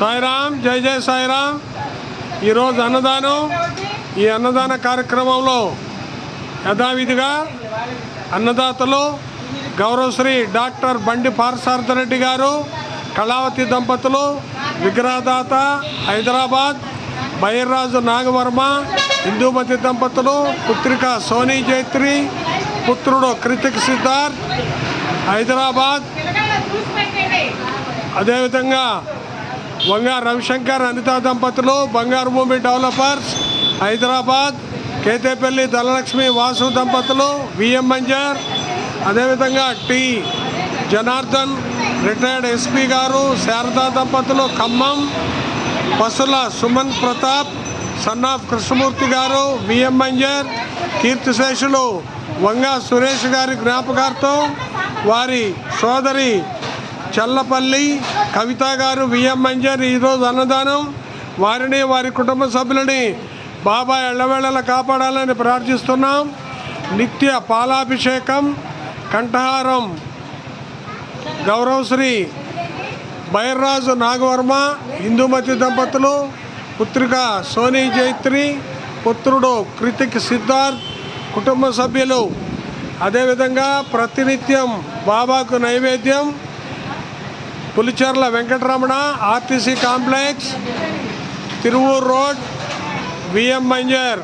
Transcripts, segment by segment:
సాయిరామ్ జై జై సాయిరామ్. ఈరోజు అన్నదానం ఈ అన్నదాన కార్యక్రమంలో యథావిధిగా అన్నదాతలు గౌరవశ్రీ డాక్టర్ బండి పార్సార్థరెడ్డి గారు కళావతి దంపతులు విగ్రహదాత హైదరాబాద్ బైర్రాజు నాగవర్మ హిందూమతి దంపతులు పుత్రిక సోనీ జైత్రి పుత్రుడు కృతిక్ సిద్ధార్థ్ హైదరాబాద్. అదేవిధంగా వంగ రవిశంకర్ అనితా దంపతులు బంగారు భూమి డెవలపర్స్ హైదరాబాద్ కేతేపల్లి ధనలక్ష్మి వాసు దంపతులు విఎం మంజర్ అదేవిధంగా టి జనార్దన్ రిటైర్డ్ ఎస్పీ గారు శారదా దంపతులు Khammam Pasula Suman Pratap son of Krishnamurthy garu VM Manjar కీర్తిశేషులు వంగా సురేష్ గారి జ్ఞాపకార్థం వారి సోదరి చల్లపల్లి కవిత గారు విఎం మంజర్ ఈరోజు అన్నదానం. వారిని వారి కుటుంబ సభ్యులని బాబా ఎళ్ళవేళల కాపాడాలని ప్రార్థిస్తున్నాం. నిత్య పాలాభిషేకం కంఠహారం. గౌరవశ్రీ బైర్రాజు నాగవర్మ హిందూమతి దంపతులు పుత్రిక సోనీ జైత్రి పుత్రుడు కృతిక్ సిద్ధార్థ్ కుటుంబ సభ్యులు. అదేవిధంగా ప్రతినిత్యం బాబాకు నైవేద్యం Pulicherla Venkataramana RTC complex Tiruvuru road VM Manjar.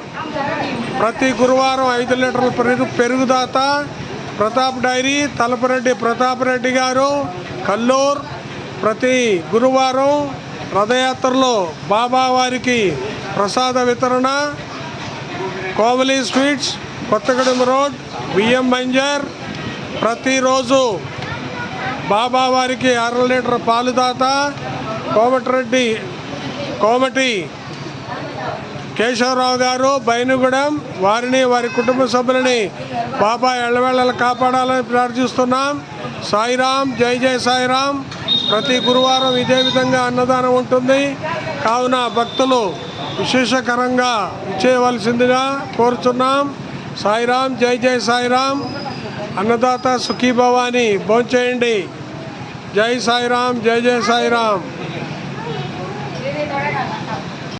ప్రతి గురువారం ఐదు లీటర్ల పెరుగు పెరుగుదాత ప్రతాప్ డైరీ తలపరెడ్డి ప్రతాప్ రెడ్డి గారు కల్లూర్. ప్రతి గురువారం రథయాత్రలో బాబావారికి ప్రసాద వితరణ. కోవలి స్వీట్స్ కొత్తగూడెం రోడ్ బియ్యం మంజర్. ప్రతిరోజు బాబా వారికి అర లీటర్ పాలు దాత కోమటిరెడ్డి కోమటి కేశవరావు గారు బైనుగూడెం వారిని వారి కుటుంబ సభ్యులని బాబా ఎళ్ళవేళలు కాపాడాలని ప్రార్థిస్తున్నాం. సాయిరామ్ జై జై సాయిరామ్. ప్రతి గురువారం ఇదే విధంగా అన్నదానం ఉంటుంది. కావున భక్తులు విశేషకరంగా ఇచ్చేయవలసిందిగా కోరుచున్నాం. సాయిరామ్ జై జై సాయిరామ్. అన్నదాత సుఖీభవాని భోంచేయండి. జై సాయిరాం జై జై సాయిరాం